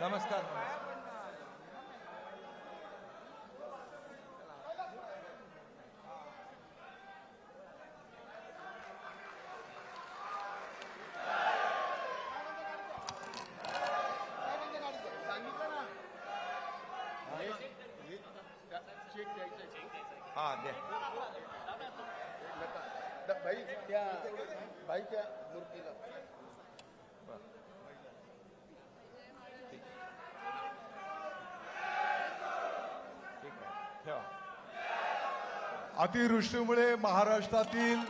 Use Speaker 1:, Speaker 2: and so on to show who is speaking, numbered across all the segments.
Speaker 1: नमस्कार. हा द्या.
Speaker 2: भाई त्या भाईच्या मूर्तीला.
Speaker 3: अतिवृष्टीमुळे महाराष्ट्रातील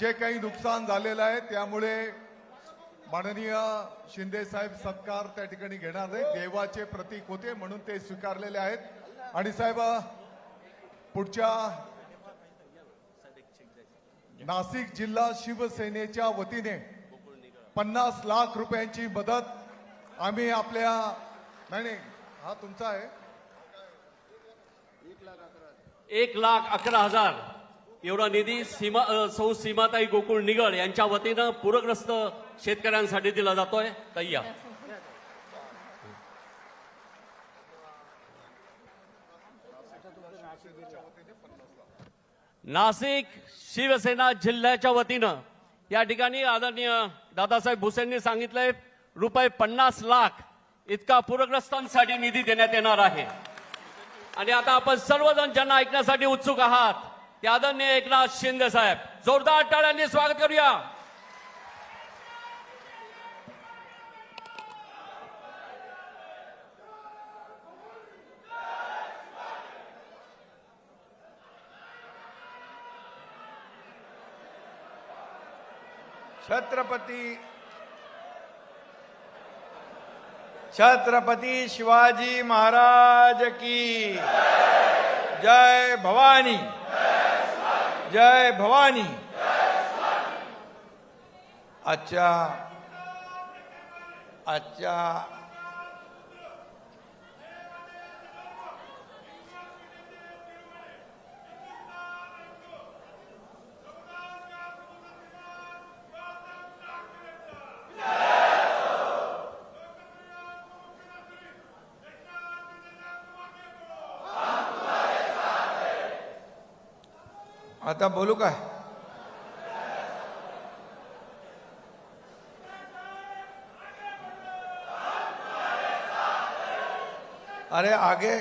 Speaker 3: जे काही नुकसान झालेलं आहे त्यामुळे माननीय शिंदेसाहेब सत्कार त्या ठिकाणी घेणार नाही. देवाचे प्रतीक होते म्हणून ते स्वीकारलेले आहेत. आणि साहेब पुढच्या नाशिक जिल्हा शिवसेनेच्या वतीने पन्नास लाख रुपयांची मदत आम्ही आपल्या नाही नाही हा तुमचा आहे.
Speaker 4: एक लाख अकरा हजार. एवढा निधी सीमा सौ सीमाताई गोकुळ निगड यांच्या वतीनं पूरग्रस्त शेतकऱ्यांसाठी दिला जातोय. तय्या. नाशिक शिवसेना जिल्ह्याच्या वतीनं या ठिकाणी आदरणीय दादासाहेब भुसेंनी सांगितलंय रुपये पन्नास लाख इतका पूरग्रस्तांसाठी निधी देण्यात येणार आहे. आणि आता आपण सर्वजण ज्यांना ऐकण्यासाठी उत्सुक आहात ते आदरणीय एकनाथ शिंदे साहेब. जोरदार टाळ्यांनी स्वागत करूया.
Speaker 1: छत्रपती छत्रपती शिवाजी महाराज की। जय भवानी। जय भवानी। आजच्या आजच्या आता बोलू काय? अरे आगे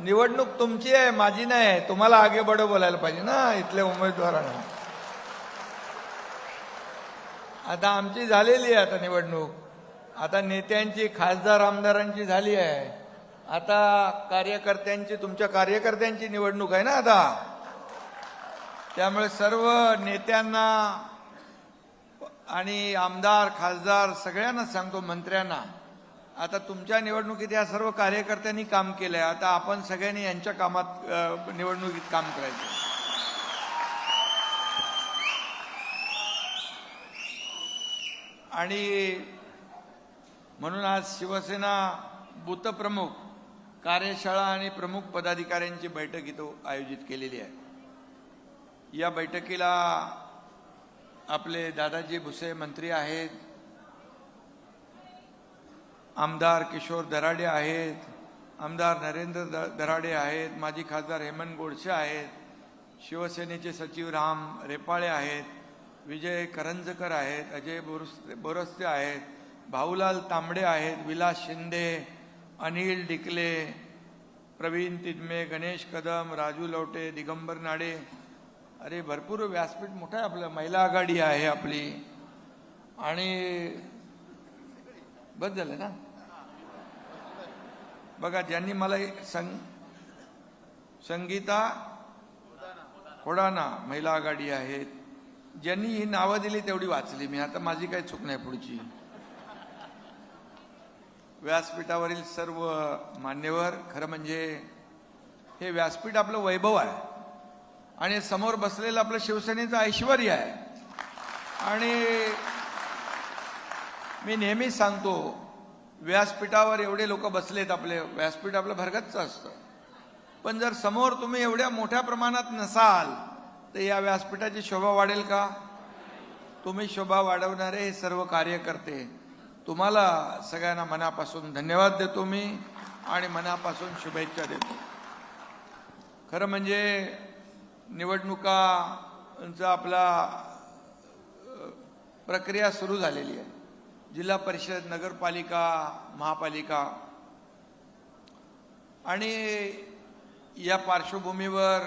Speaker 1: निवडणूक तुमची आहे माझी नाही तुम्हाला आगे बडं बोलायला पाहिजे ना इथल्या उमेदवारांना. आता आमची झालेली आहे आता निवडणूक. आता नेत्यांची खासदार आमदारांची झाली आहे. आता कार्यकर्त्यांची तुमच्या कार्यकर्त्यांची निवडणूक आहे ना आता. त्यामुळे सर्व नेत्यांना आणि आमदार खासदार सगळ्यांना सांगतो मंत्र्यांना आता तुमच्या निवडणुकीत या सर्व कार्यकर्त्यांनी काम केलं आहे आता आपण सगळ्यांनी यांच्या कामात निवडणुकीत काम करायचं. आणि म्हणून आज शिवसेना बूथ प्रमुख कार्यशाळा आणि प्रमुख पदाधिकाऱ्यांची बैठक इथं आयोजित केलेली आहे. या बैठकीला आपले दादाजी भुसे मंत्री आहेत आमदार किशोर दराडे आहेत आमदार नरेंद्र द- दराडे आहेत माजी खासदार हेमंत गोडसे आहेत शिवसेनेचे सचिव राम रेपाळे आहेत विजय करंजकर आहेत अजय बोरस्ते बोरस्ते आहेत भाऊलाल तांबडे आहेत विलास शिंदे अनिल डिकले प्रवीण तिदमे गणेश कदम राजू लवटे दिगंबर नाडे अरे भरपूर व्यासपीठ मोठं आहे आपलं. महिला आघाडी आहे आपली. आणि बस झालं ना? बघा ज्यांनी मला एक संग संगीता खोडाना महिला आघाडी आहेत ज्यांनी ही नावं दिली तेवढी वाचली मी. आता माझी काही चूक नाही पुढची. व्यासपीठावरील सर्व मान्यवर खरं म्हणजे हे व्यासपीठ आपलं वैभव आहे. आणि समोर बसलेलं आपलं शिवसेनेचं ऐश्वर आहे. आणि मी नेहमीच सांगतो व्यासपीठावर एवढे लोक बसलेत आपले. व्यासपीठ आपलं भरगतचं असतं. पण जर समोर तुम्ही एवढ्या मोठ्या प्रमाणात नसाल तर या व्यासपीठाची शोभा वाढेल का? तुम्ही शोभा वाढवणारे हे सर्व कार्यकर्ते तुम्हाला सगळ्यांना मनापासून धन्यवाद देतो मी आणि मनापासून शुभेच्छा देतो. खरं म्हणजे निवडणुकांचा आपला प्रक्रिया सुरू झालेली आहे. जिल्हा परिषद नगरपालिका महापालिका. आणि या पार्श्वभूमीवर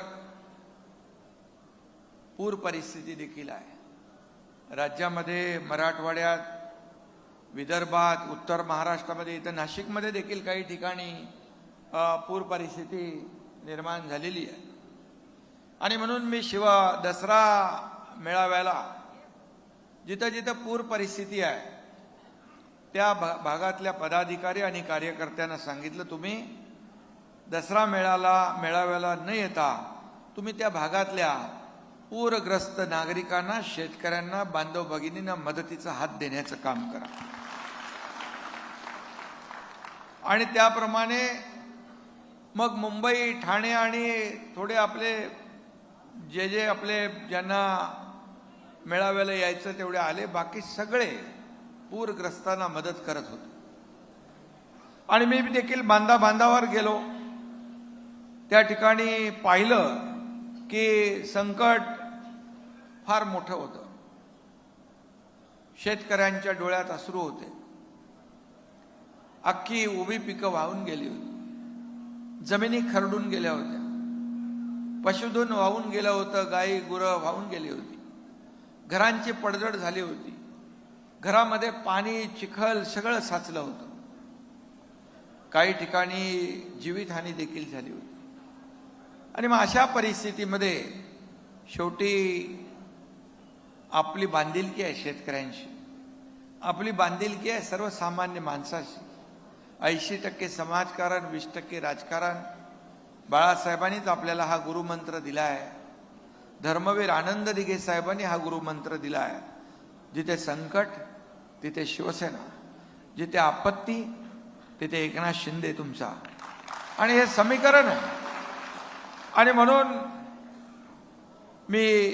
Speaker 1: पूर परिस्थिती देखील आहे. राज्यामध्ये मराठवाड्यात विदर्भात उत्तर महाराष्ट्रामध्ये इथं नाशिकमध्ये देखील काही ठिकाणी पूर परिस्थिती निर्माण झालेली आहे. आणि म्हणून मी शिवा दसरा मेळाव्याला जिथं जिथं पूर परिस्थिती आहे त्या भा भागातल्या पदाधिकारी आणि कार्यकर्त्यांना सांगितलं तुम्ही दसरा मेळाला मेळाव्याला न येता तुम्ही त्या भागातल्या पूरग्रस्त नागरिकांना शेतकऱ्यांना बांधव भगिनींना मदतीचा हात देण्याचं काम करा. आणि त्याप्रमाणे मग मुंबई ठाणे आणि थोडे आपले जे जे आपले ज्यांना मेळाव्याला यायचं तेवढे आले बाकी सगळे पूरग्रस्तांना मदत करत होते. आणि मी देखील बांधा बांधावर गेलो. त्या ठिकाणी पाहिलं की संकट फार मोठं होतं. शेतकऱ्यांच्या डोळ्यात अश्रू होते. अख्खी उभी पिकं वाहून गेली होती. जमिनी खरडून गेल्या होत्या. पशुधन वाहून गेलं होतं गाई गुरं वाहून गेली होती. घरांची पडझड झाली होती. घरामध्ये पाणी चिखल सगळं साचलं होतं. काही ठिकाणी जीवितहानी देखील झाली होती. आणि मग अशा परिस्थितीमध्ये शेवटी आपली बांधिलकी आहे शेतकऱ्यांशी. आपली बांधिलकी आहे सर्वसामान्य माणसाशी. ऐंशी टक्के समाजकारण वीस टक्के राजकारण बाळासाहेबांनीच आपल्याला हा गुरुमंत्र दिला आहे धर्मवीर आनंद दिघे साहेबांनी हा गुरुमंत्र दिला आहे जिथे संकट तिथे शिवसेना जिथे आपत्ती तिथे एकनाथ शिंदे तुमचा. आणि हे समीकरण आहे. आणि म्हणून मी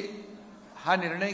Speaker 1: हा निर्णय